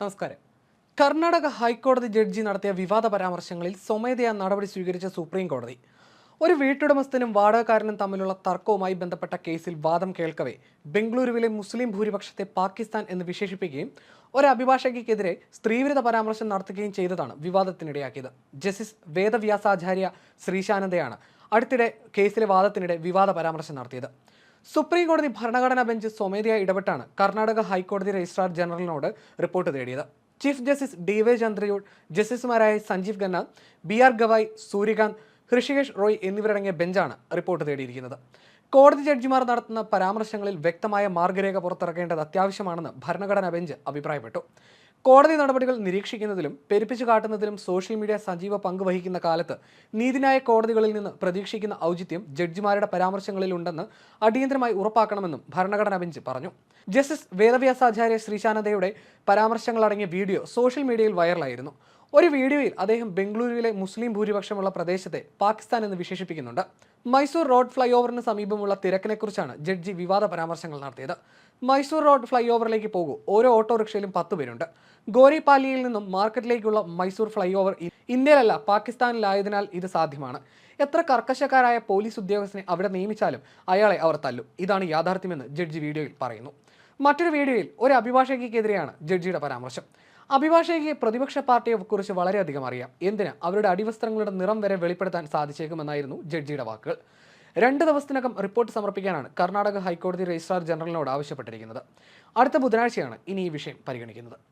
നമസ്കാരം. കർണാടക ഹൈക്കോടതി ജഡ്ജി നടത്തിയ വിവാദ പരാമർശങ്ങളിൽ സ്വമേധയാ നടപടി സ്വീകരിച്ച സുപ്രീം കോടതി. ഒരു വീട്ടുടമസ്ഥനും വാടകക്കാരനും തമ്മിലുള്ള തർക്കവുമായി ബന്ധപ്പെട്ട കേസിൽ വാദം കേൾക്കവേ ബംഗളൂരുവിലെ മുസ്ലിം ഭൂരിപക്ഷത്തെ പാകിസ്ഥാൻ എന്ന് വിശേഷിപ്പിക്കുകയും ഒരു അഭിഭാഷകയ്ക്കെതിരെ സ്ത്രീവിരുദ്ധ പരാമർശം നടത്തുകയും ചെയ്തതാണ് വിവാദത്തിനിടയാക്കിയത്. ജസ്റ്റിസ് വേദവ്യാസാചാര്യ ശ്രീശാനന്ദയാണ് അടുത്തിടെ കേസിലെ വാദത്തിനിടെ വിവാദ പരാമർശം നടത്തിയത്. സുപ്രീം കോടതി ഭരണഘടനാ ബെഞ്ച് സ്വമേധയാ ഇടപെട്ടാണ് കർണാടക ഹൈക്കോടതി രജിസ്ട്രാർ ജനറലിനോട് റിപ്പോർട്ട് തേടിയത്. Chief justice D Y Chandrachud ജസ്റ്റിസുമാരായ സഞ്ജീവ് ഖന്ന ബി ആർ ഗവായ് സൂര്യകാന്ത് ഹൃഷികേഷ് റോയ് എന്നിവരടങ്ങിയ ബെഞ്ചാണ് റിപ്പോർട്ട് തേടിയിരിക്കുന്നത്. കോടതി ജഡ്ജിമാർ നടത്തുന്ന പരാമർശങ്ങളിൽ വ്യക്തമായ മാർഗരേഖ പുറത്തിറക്കേണ്ടത് അത്യാവശ്യമാണെന്ന് ഭരണഘടനാ ബെഞ്ച് അഭിപ്രായപ്പെട്ടു. കോടതി നടപടികൾ നിരീക്ഷിക്കുന്നതിലും പെരുപ്പിച്ചു കാട്ടുന്നതിലും സോഷ്യൽ മീഡിയ സജീവ പങ്ക് വഹിക്കുന്ന കാലത്ത് നീതിന്യായ കോടതികളിൽ നിന്ന് പ്രതീക്ഷിക്കുന്ന ഔചിത്യം ജഡ്ജിമാരുടെ പരാമർശങ്ങളിൽ ഉണ്ടെന്ന് അടിയന്തരമായി ഉറപ്പാക്കണമെന്നും ഭരണഘടനാ ബെഞ്ച് പറഞ്ഞു. ജസ്റ്റിസ് വേദവ്യാസാചാര്യ ശ്രീശാനന്ദയുടെ പരാമർശങ്ങളടങ്ങിയ വീഡിയോ സോഷ്യൽ മീഡിയയിൽ വൈറലായിരുന്നു. ഒരു വീഡിയോയിൽ അദ്ദേഹം ബംഗളൂരുവിലെ മുസ്ലിം ഭൂരിപക്ഷമുള്ള പ്രദേശത്തെ പാകിസ്ഥാൻ എന്ന് വിശേഷിപ്പിക്കുന്നുണ്ട്. മൈസൂർ റോഡ് ഫ്ലൈ ഓവറിന് സമീപമുള്ള തിരക്കിനെക്കുറിച്ചാണ് ജഡ്ജി വിവാദ പരാമർശങ്ങൾ നടത്തിയത്. മൈസൂർ റോഡ് ഫ്ലൈ ഓവറിലേക്ക് പോകൂ. ഓരോ ഓട്ടോറിക്ഷയിലും പത്ത് പേരുണ്ട്. ഗോരിപാലിയിൽ നിന്നും മാർക്കറ്റിലേക്കുള്ള മൈസൂർ ഫ്ലൈ ഓവർ ഇ- ഇന്ത്യയിലല്ല പാകിസ്ഥാനിലായതിനാൽ ഇത് സാധ്യമാണ്. എത്ര കർക്കശക്കാരായ പോലീസ് ഉദ്യോഗസ്ഥനെ അവിടെ നിയമിച്ചാലും അയാളെ അവർ തല്ലും. ഇതാണ് യാഥാർത്ഥ്യമെന്ന് ജഡ്ജി വീഡിയോയിൽ പറയുന്നു. മറ്റൊരു വീഡിയോയിൽ ഒരു അഭിഭാഷകയ്ക്കെതിരെയാണ് ജഡ്ജിയുടെ പരാമർശം. അഭിഭാഷകയ്ക്ക് പ്രതിപക്ഷ പാർട്ടിയെ കുറിച്ച് വളരെയധികം അറിയാം. എന്തിന്? അവരുടെ അടിവസ്ത്രങ്ങളുടെ നിറം വരെ വെളിപ്പെടുത്താൻ സാധിച്ചേക്കുമെന്നായിരുന്നു ജഡ്ജിയുടെ വാക്കുകൾ. രണ്ട് ദിവസത്തിനകം റിപ്പോർട്ട് സമർപ്പിക്കാനാണ് കർണാടക ഹൈക്കോടതി രജിസ്ട്രാർ ജനറലിനോട് ആവശ്യപ്പെട്ടിരിക്കുന്നത്. അടുത്ത ബുധനാഴ്ചയാണ് ഇനി ഈ വിഷയം പരിഗണിക്കുന്നത്.